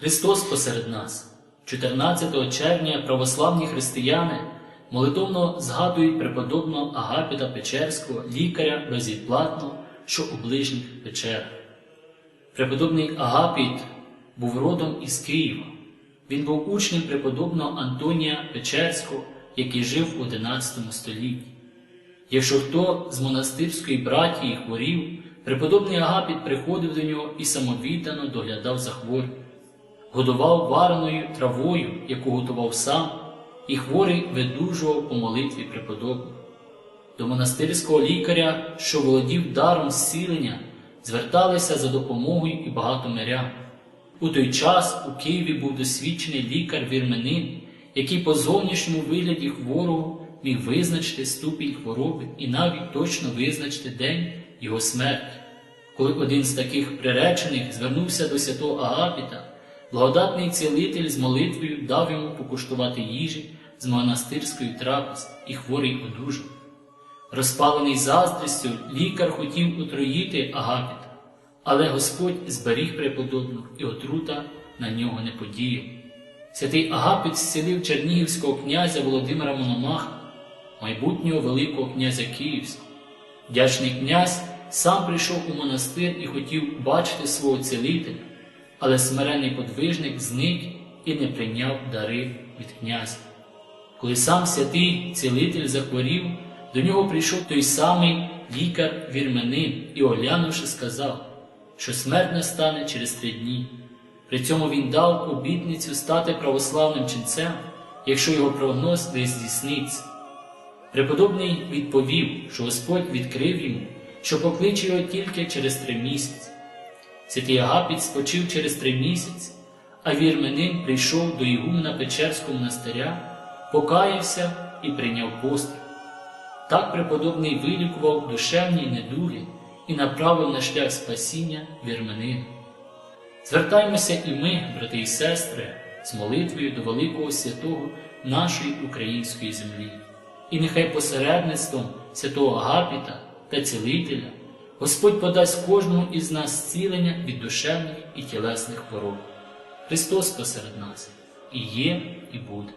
Христос посеред нас. 14 червня православні християни молитовно згадують преподобного Агапіта Печерського, лікаря безвідплатно, що у ближніх печерах. Преподобний Агапіт був родом із Києва. Він був учнем преподобного Антонія Печерського, який жив у 11 столітті. Якщо хто з монастирської братії хворів, преподобний Агапіт приходив до нього і самовіддано доглядав за хворим, годував вареною травою, яку готував сам, і хворий видужував по молитві преподобного. До монастирського лікаря, що володів даром зцілення, зверталися за допомогою і багато мирян. У той час у Києві був досвідчений лікар-вірменин, який по зовнішньому вигляді хворого міг визначити ступінь хвороби і навіть точно визначити день його смерті. Коли один з таких приречених звернувся до святого Агапіта, благодатний цілитель з молитвою дав йому покуштувати їжі з монастирської трапези, і хворий одужав. Розпалений заздрістю, лікар хотів отруїти Агапіта, але Господь зберіг преподобного і отрута на нього не подіяв. Святий Агапіт зцілив чернігівського князя Володимира Мономаха, майбутнього Великого князя Київського. Вдячний князь сам прийшов у монастир і хотів бачити свого цілителя, але смирений подвижник зник і не прийняв дари від князя. Коли сам святий цілитель захворів, до нього прийшов той самий лікар-вірменин і, оглянувши, сказав, що смерть настане через три дні. При цьому він дав обітницю стати православним ченцем, якщо його прогноз десь здійсниться. Преподобний відповів, що Господь відкрив йому, що покличе його тільки через три місяці. Святий Агапіт спочив через три місяці, а вірменин прийшов до Ігумна Печерського монастиря, покаявся і прийняв постріл. Так преподобний вилікував душевні недуги і направив на шлях спасіння вірменина. Звертаємося і ми, брати і сестри, з молитвою до великого святого нашої української землі. І нехай посередництвом святого Агапіта та цілителя Господь подасть кожному із нас зцілення від душевних і тілесних хвороб. Христос посеред нас і є, і буде.